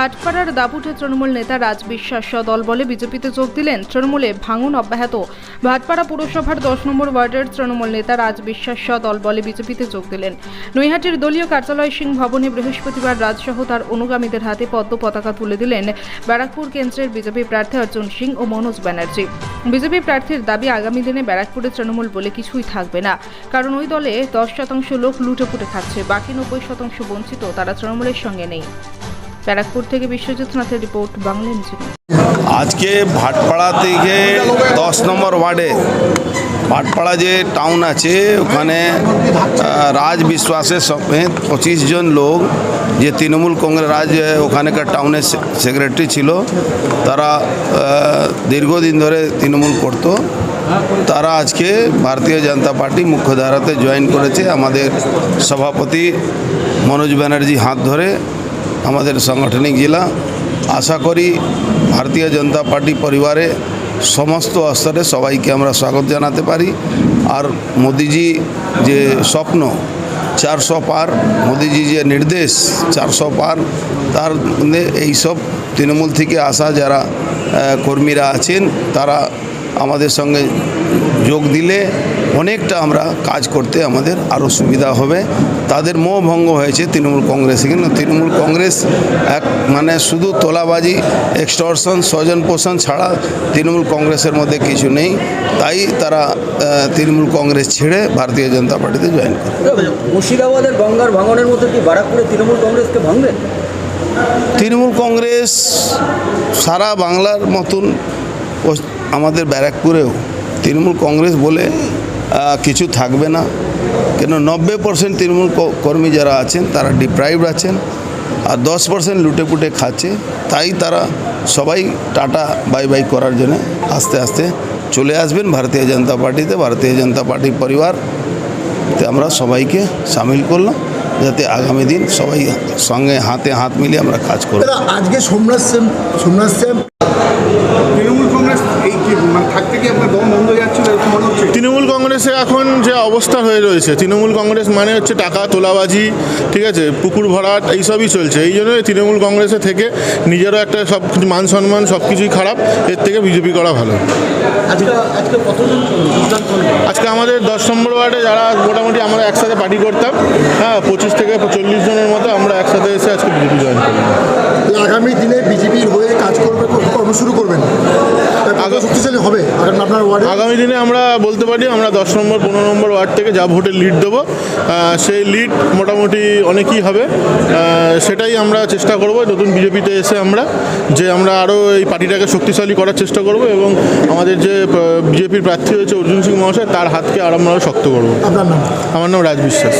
ভাটপাড়ার দাপুটে তৃণমূল নেতা রাজ বিশ্বাস দল বলে বিজেপিতে যোগ দিলেন তৃণমূলে ভাঙন অব্যাহত। ভাটপাড়া পুরসভার দশ নম্বর ওয়ার্ডের তৃণমূল নেতা রাজ বিশ্বাস দল বলে বিজেপিতে যোগ দিলেন। নৈহাটির দলীয় কার্যালয় সিং ভবনে বৃহস্পতিবার রাজসহ তার অনুগামীদের হাতে পদ্ম পতাকা তুলে দিলেন ব্যারাকপুর কেন্দ্রের বিজেপি প্রার্থী অর্জুন সিং ও মনোজ ব্যানার্জি। বিজেপি প্রার্থীর দাবি, আগামী দিনে ব্যারাকপুরে তৃণমূল বলে কিছুই থাকবে না। কারণ ওই দলে দশ শতাংশ লোক লুটেপুটে খাচ্ছে, বাকি নব্বই শতাংশ বঞ্চিত, তারা তৃণমূলের সঙ্গে নেই। ব্যারাকপুর থেকে বিশ্বজিৎ নাথের রিপোর্ট বাংলা আজকে ভাটপাড়া থেকে দশ নম্বর ওয়ার্ডে, ভাটপাড়া যে টাউন আছে, ওখানে রাজ বিশ্বাসের সমেত পঁচিশ জন লোক, যে তৃণমূল কংগ্রেস, রাজ, ওখানকার টাউনের সেক্রেটারি ছিল, তারা দীর্ঘদিন ধরে তৃণমূল করতো। তারা আজকে ভারতীয় জনতা পার্টি মুখ্যধারাতে জয়েন করেছে আমাদের সভাপতি মনোজ ব্যানার্জি হাত ধরে। আমাদের সাংগঠনিক জেলা। আশা করি ভারতীয় জনতা পার্টি পরিবারে সমস্ত স্তরে সবাইকে আমরা স্বাগত জানাতে পারি। আর মোদিজি যে স্বপ্ন, চারশো পার, মোদিজি যে নির্দেশ, চারশো পার, তার এইসব তৃণমূল থেকে আসা যারা কর্মীরা আছেন, তারা আমাদের সঙ্গে যোগ দিলে অনেকটা আমরা কাজ করতে আমাদের আরও সুবিধা হবে। তাদের মোহ ভঙ্গ হয়েছে তৃণমূল কংগ্রেসে। কিন্তু তৃণমূল কংগ্রেস এক মানে শুধু তোলাবাজি এক্সটর্শন স্বজন পোষণ ছাড়া তৃণমূল কংগ্রেসের মধ্যে কিছু নেই। তাই তারা তৃণমূল কংগ্রেস ছেড়ে ভারতীয় জনতা পার্টিতে জয়েন করে মুর্শিদাবাদের গঙ্গার ভাঙনের মধ্যে কি বারাকপুরে তৃণমূল কংগ্রেসকে ভাঙবে? তৃণমূল কংগ্রেস সারা বাংলার মতন আমাদের ব্যারাকপুরেও তৃণমূল কংগ্রেস বলে কিছু থাকবে না। কেন, নব্বই পার্সেন্ট তৃণমূল কর্মী যারা আছেন, তারা ডিপ্রাইভড আছেন, আর দশ পার্সেন্ট লুটে পুটে খাচ্ছে। তাই তারা সবাই টাটা, বাই বাই করার জন্য আস্তে আস্তে চলে আসবেন ভারতীয় জনতা পার্টিতে। ভারতীয় জনতা পার্টির পরিবার আমরা সবাইকে সামিল করলাম, যাতে আগামী দিন সবাই সঙ্গে হাতে হাত মিলিয়ে আমরা কাজ করব। আজকে সোমনাথ সোমনাথ তৃণমূল কংগ্রেস এই মানে থাকতে কি আপনার দম বন্ধ হয়ে যাচ্ছিল এরকম মনে হচ্ছে? তৃণমূল কংগ্রেসে এখন যে অবস্থা হয়ে রয়েছে তৃণমূল কংগ্রেস মানে হচ্ছে টাকা তোলাবাজি ঠিক আছে পুকুর ভরাট এইসবই চলছে। এই জন্য তৃণমূল কংগ্রেসে থেকে নিজেরও একটা সব কিছু মান সম্মান সব কিছুই খারাপ এর থেকে বিজেপি করা ভালো। আজকে আমাদের দশ নম্বর ওয়ার্ডে যারা মোটামুটি আমরা একসাথে পার্টি করতাম হ্যাঁ পঁচিশ থেকে চল্লিশ জনের মতো আমরা একসাথে এসে আজকে বিজেপি জয়েন করলাম। আগামী দিনে বিজেপির হয়ে কাজ শুরু করবেন। শক্তিশালী হবে আগামী আপনার ওয়ার্ডে আগামী দিনে আমরা বলতে পারি আমরা দশ নম্বর পনেরো নম্বর ওয়ার্ড থেকে যা ভোটের লিড দেবো সেই লিড মোটামুটি অনেকই হবে। সেটাই আমরা চেষ্টা করব নতুন বিজেপিতে এসে আমরা যে আমরা আরও এই পার্টিটাকে শক্তিশালী করার চেষ্টা করব এবং আমাদের যে বিজেপির প্রার্থী হয়েছে অর্জুন সিং মহাশয় তার হাতকে আরও আমরা শক্ত করব। আপনার নাম? আমার নাম রাজ বিশ্বাস।